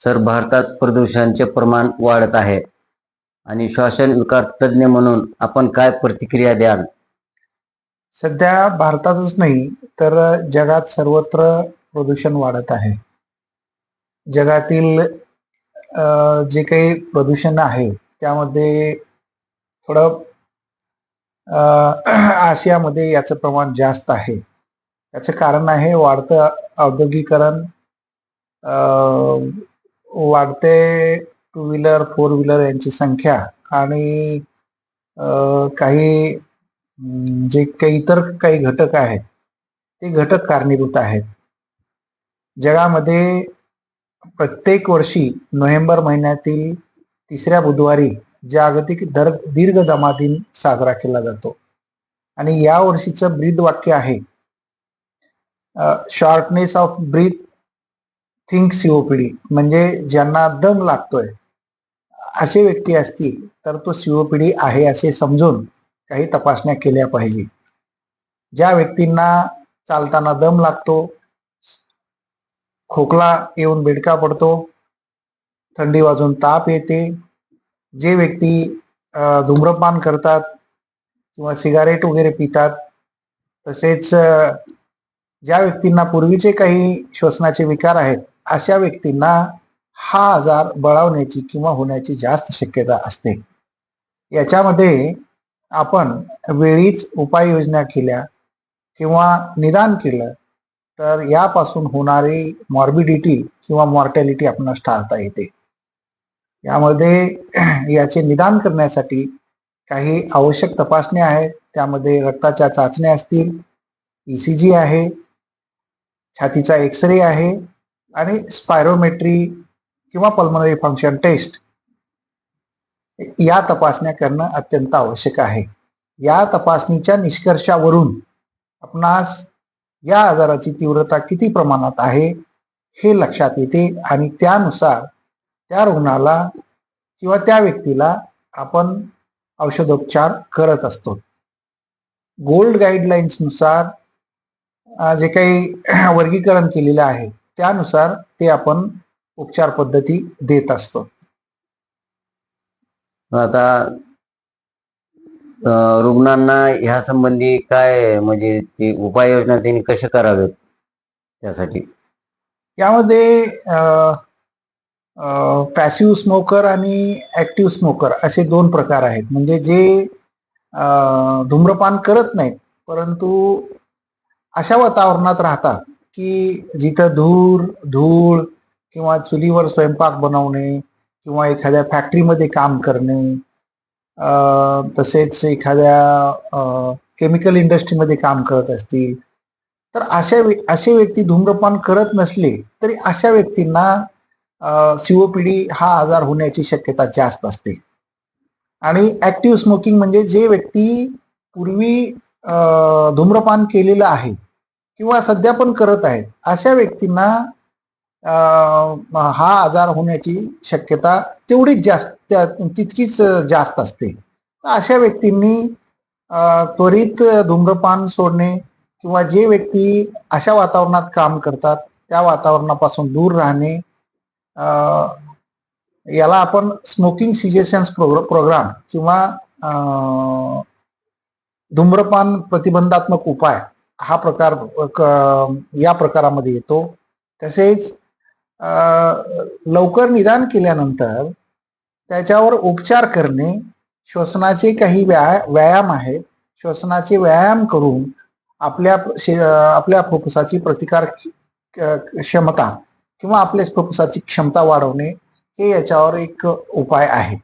Sir भारतात प्रदूषणाचे प्रमाण वाढत आहे आणि श्वासन विकार तज्ज्ञ म्हणून आपण काय प्रतिक्रिया द्याल? सध्या भारतातच नाही तर जगात सर्वत्र प्रदूषण वाढत आहे. जगातील जे काही प्रदूषण आहे त्यामध्ये थोडं आशियामध्ये याचं प्रमाण जास्त आहे. याचं कारण आहे वाढतं औद्योगिकरण वाढते टू व्हीलर फोर व्हीलर यांची संख्या आणि काही जे काही इतर काही घटक आहेत ते घटक कारणीभूत आहेत. जगामध्ये प्रत्येक वर्षी नोव्हेंबर महिन्यातील तिसऱ्या बुधवारी जागतिक दर दीर्घ दमा दिन साजरा केला जातो. आणि या वर्षीचं ब्रीद वाक्य आहे shortness of breath think COPD म्हणजे ज्यांना दम लागतोय असे व्यक्ती असतील तर तो सीओपीडी आहे असे समजून काही तपासण्या केल्या पाहिजे. ज्या व्यक्तींना चालताना दम लागतो खोकला येऊन बेडका पडतो थंडी वाजून ताप येते जे व्यक्ती धूम्रपान करतात किंवा सिगारेट वगैरे पितात तसेच ज्या व्यक्तींना पूर्वीचे काही श्वसनाचे विकार आहेत अशा व्यक्तींना हा आजार बळावण्याची किंवा होण्याची जास्त शक्यता असते. याच्यामध्ये आपण वेळीच उपाययोजना केल्या किंवा निदान केलं तर यापासून होणारी मॉर्बिडिटी किंवा मॉर्टॅलिटी आपणास टाळता येते. यामध्ये याचे निदान करण्यासाठी काही आवश्यक तपासण्या आहेत. त्यामध्ये रक्ताच्या चाचण्या असतील ई सी जी आहे छातीचा एक्सरे आहे आणि स्पायरोमेट्री किंवा पल्मोनरी फंक्शन टेस्ट या तपासण्या करणं अत्यंत आवश्यक आहे. या तपासणीच्या निष्कर्षावरून आपणास या आजाराची तीव्रता किती प्रमाणात आहे हे लक्षात येते आणि त्यानुसार त्या रुग्णाला किंवा त्या व्यक्तीला आपण औषधोपचार करत असतो. गोल्ड गाईडलाईन्सनुसार जे काही वर्गीकरण केलेलं आहे त्यानुसार ते आपण उपचार पद्धती देत असतो. आता रुग्णांना ह्या संबंधी काय म्हणजे ती उपाययोजना त्यांनी कशा कराव्यात त्यासाठी? यामध्ये पॅसिव्ह स्मोकर आणि ऍक्टिव्ह स्मोकर असे दोन प्रकार आहेत. म्हणजे जे धूम्रपान करत नाहीत परंतु अशा वातावरणात राहतात की जिथं धूर धूळ किंवा चुलीवर स्वयंपाक बनवणे किंवा एखाद्या फॅक्टरीमध्ये काम करणे तसेच एखाद्या केमिकल इंडस्ट्रीमध्ये काम करत असतील तर अशा वे असे व्यक्ती धूम्रपान करत नसले तरी अशा व्यक्तींना सीओपीडी हा आजार होण्याची शक्यता जास्त असते. आणि ऍक्टिव्ह स्मोकिंग म्हणजे जे व्यक्ती पूर्वी धूम्रपान केलेलं आहे किंवा सध्या पण करत आहेत अशा व्यक्तींना हा आजार होण्याची शक्यता तेवढीच जास्त तितकीच जास्त असते. तर अशा व्यक्तींनी त्वरित धूम्रपान सोडणे किंवा जे व्यक्ती अशा वातावरणात काम करतात त्या वातावरणापासून दूर राहणे याला आपण स्मोकिंग सिजेशन्स प्रोग्राम किंवा धूम्रपान प्रतिबंधात्मक उपाय हा प्रकार क- या प्रकारामध्ये येतो. तसेच लवकर निदान केल्यानंतर त्याच्यावर उपचार करणे श्वसनाचे काही व्याया व्यायाम आहेत. श्वसनाचे व्यायाम करून आपल्या शे- आपल्या फुफ्फुसाची प्रतिकार क्षमता किंवा आपल्या फुफ्फुसाची क्षमता वाढवणे हे याच्यावर एक उपाय आहे.